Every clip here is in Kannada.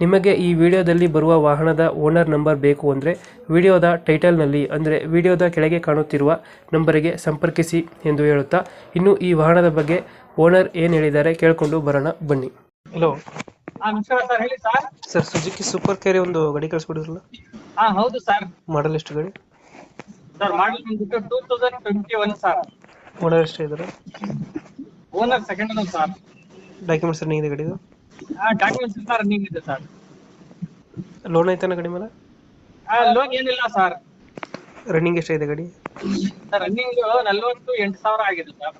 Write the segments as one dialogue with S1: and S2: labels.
S1: ನಿಮಗೆ ಈ ವಿಡಿಯೋದಲ್ಲಿ ಬರುವ ವಾಹನದ ಓನರ್ ನಂಬರ್ ಬೇಕು ಅಂದರೆ ವಿಡಿಯೋದ ಟೈಟಲ್ನಲ್ಲಿ ಅಂದರೆ ವಿಡಿಯೋದ ಕೆಳಗೆ ಕಾಣುತ್ತಿರುವ ನಂಬರಿಗೆ ಸಂಪರ್ಕಿಸಿ ಎಂದು ಹೇಳುತ್ತಾ ಇನ್ನು ಈ ವಾಹನದ ಬಗ್ಗೆ ಓನರ್ ಏನು ಹೇಳಿದ್ದಾರೆ ಕೇಳಿಕೊಂಡು ಬರೋಣ ಬನ್ನಿ. ಹಲೋ.
S2: ಹಾ ನಮಸ್ಕಾರ ಸರ್ ಹೇಳಿ ಸರ್.
S1: ಸರ್ ಸುಜುಕಿ ಸೂಪರ್ ಕೇರಿ ಒಂದು ಗಾಡಿ ಕಳಿಸ್ಬಿಡಿರಲ್ಲ
S2: ಹಾ ಹೌದು ಸರ್.
S1: ಮಾಡಲ್ ಎಷ್ಟು ಗಾಡಿ?
S2: ಸರ್ ಮಾಡಲ್ ಬಂದ್ಬಿಟ್ಟು two thousand twenty one sir.
S1: Owner ಎಷ್ಟು ಇದ್ದಾರೆ
S2: owner second sir.
S1: Documents running ಇದೆ ಗಾಡಿದು?
S2: ಡಾಕ್ಯುಮೆಂಟ್ಸ್ ಎಲ್ಲ ರನ್ನಿಂಗ್ ಇದೆ ಸರ್
S1: ಲೋನ್ ಐತನ ಗಾಡಿ ಮೇಲೆ?
S2: ಲೋನ್ ಏನಿಲ್ಲ ಸರ್
S1: ರನ್ನಿಂಗ್ ಎಷ್ಟಾಗಿದೆ ಗಾಡಿ?
S2: ಸರ್ ರನ್ನಿಂಗ್ ನಲ್ವತ್ತು ಎಂಟು ಸಾವಿರ ಆಗಿದೆ sir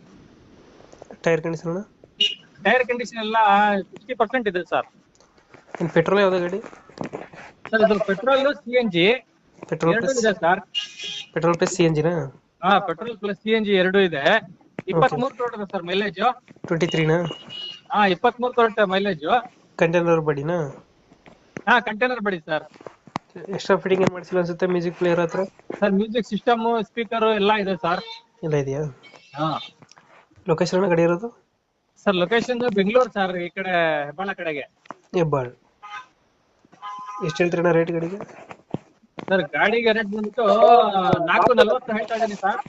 S1: tyre condition
S2: tyre condition ಎಲ್ಲ ಸಿಕ್ಸ್ಟಿ ಪರ್ಸೆಂಟ್ ಇದೆ ಸರ್
S1: ಇನ್ ಪೆಟ್ರೋಲ್ ಯಾವ್ದು ಗಾಡಿ?
S2: ಸರ್ ಇದು petrol C N G
S1: petrol plus
S2: ಇದೆ sir
S1: petrol plus C N ಜಿನಾ
S2: ಹಾ petrol plus C N G ಎರಡು ಇದೆ. ಇಪ್ಪತ್ಮೂರು ಕೊಡ್ತದೆ ಸರ್ ಮೈಲೇಜ್
S1: ಟ್ವೆಂಟಿ ತ್ರೀನಾ
S2: ಹಾ ಇಪ್ಪತ್ಮೂರು ಕೊಡುತ್ತೆ ಮೈಲೇಜ್
S1: ಕಂಟೈನರ್ ಬಡಿನಾ?
S2: ಹಾ ಕಂಟೈನರ್ ಬಡಿ ಸರ್
S1: ಎಕ್ಸ್ಟ್ರಾ ಫಿಟ್ಟಿಂಗ್ ಏನು ಮಾಡಿಸಿಲ್ಲ ಅನ್ಸುತ್ತೆ ಮ್ಯೂಸಿಕ್ ಪ್ಲೇಯರ್ ಹತ್ರ?
S2: ಸರ್ ಮ್ಯೂಸಿಕ್ ಸಿಸ್ಟಮ್ ಸ್ಪೀಕರ್ ಎಲ್ಲ ಇದೆ ಸರ್
S1: ಎಲ್ಲ ಇದೆಯಾ?
S2: ಹಾ.
S1: ಲೊಕೇಶನ್ ಗಾಡಿ ಇರೋದು?
S2: ಸರ್ ಲೊಕೇಶನ್ ಬೆಂಗಳೂರು ಸರ್ ಈ ಕಡೆ ಹೆಬ್ಬಾಳ ಕಡೆಗೆ.
S1: ಹೆಬ್ಬಾಳ್. ಎಷ್ಟು ಹೇಳ್ತೀರಣ್ಣ ರೇಟ್ ಗಾಡಿಗೆ?
S2: ಸರ್ ಗಾಡಿಗೆ ರೇಟ್ ಬಂದ್ಬಿಟ್ಟು ನಾಲ್ಕು ನಲ್ವತ್ತು ಹೇಳ್ತಾ ಇದೀನಿ ಸರ್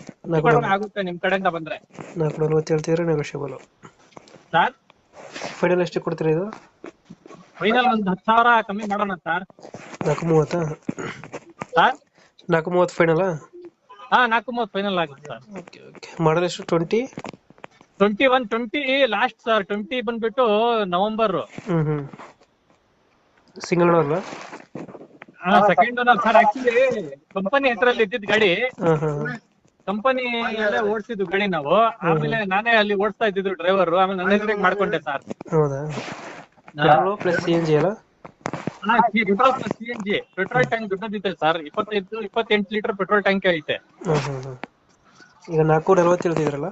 S2: ಆಗುತ್ತೆ ನಿಮ್ ಕಡೆಯಿಂದ ಬಂದ್ರೆ.
S1: ನಾಲ್ಕು ನಲ್ವತ್ತು ಹೇಳ್ತಿದ್ರೆ ನೆಗೋಷಿಯಬಲ್
S2: ಸರ್
S1: ಫೈನಲ್ ಎಷ್ಟು ಕೊಡ್ತೀರಿ ಇದು?
S2: ಫೈನಲ್ ಒಂದು ಹತ್ತು ಸಾವಿರ ಕಮ್ಮಿ ಮಾಡೋಣ ಸರ್
S1: ನಾಲ್ಕು ಮೂವತ್ತಾ?
S2: ಸರ್
S1: ನಾಲ್ಕು ಮೂವತ್ತು ಫೈನಲಾ
S2: ಹಾ ನಾಲ್ಕು ಮೂವತ್ತು ಫೈನಲ್ ಆಗುತ್ತೆ ಸರ್
S1: ಓಕೆ ಓಕೆ ಮಾಡಲ್ ಎಷ್ಟು? Twenty
S2: twenty one twenty last sir twenty ಬಂದ್ಬಿಟ್ಟು ನವೆಂಬರ್
S1: ಹ್ಞೂ ಹ್ಞೂ single ಓನರ್ಲ
S2: second owner sir actually company ಹೆಸರಲ್ಲಿ ಇದ್ದಿದ್ ಗಾಡಿ.
S1: ಹಾಂ ಹಾಂ.
S2: ಕಂಪನಿ ಓಡಿಸಿದ್ದು ಗಾಡಿ ನಾವು. ಆಮೇಲೆ ನಾನೇ ಅಲ್ಲಿ ಓಡಿಸ್ತಾ ಇದ್ದಿದ್ದು ಡ್ರೈವರ್ ಆಮೇಲೆ ನನ್ನ ಹೆಸರಿಗೆ ಮಾಡ್ಕೊಂಡೆ ಸರ್
S1: ಹೌದಾ? Petrol plus C N G ಅಲ್ಲ?
S2: Petrol plus C N G petrol tank ದೊಡ್ಡದಿದೆ ಸರ್ ಇಪ್ಪತ್ತೈದು ಇಪ್ಪತ್ತೆಂಟು ಲೀಟರ್ ಪೆಟ್ರೋಲ್ ಟ್ಯಾಂಕ್ ಐತೆ.
S1: ಈಗ ನಾಲ್ಕೂರ ನಲ್ವತ್ತು ಹೇಳ್ತಿದ್ರಲ್ಲ?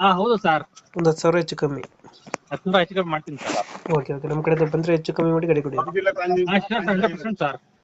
S2: ಹಾ ಹೌದು ಸರ್
S1: ಒಂದು ಹತ್ತು ಸಾವಿರ ಹೆಚ್ಚು ಕಮ್ಮಿ.
S2: ಹತ್ತು ಹೆಚ್ಚು ಕಮ್ಮಿ ಮಾಡ್ತೀನಿ ಸರ್
S1: ಓಕೆ ಓಕೆ. ನಮ್ಮ ಕಡೆ ಬಂದ್ರೆ ಹೆಚ್ಚು ಕಮ್ಮಿ ಮಾಡಿ ಗಾಡಿ ಕೊಡಿ.
S2: Hundred percent sir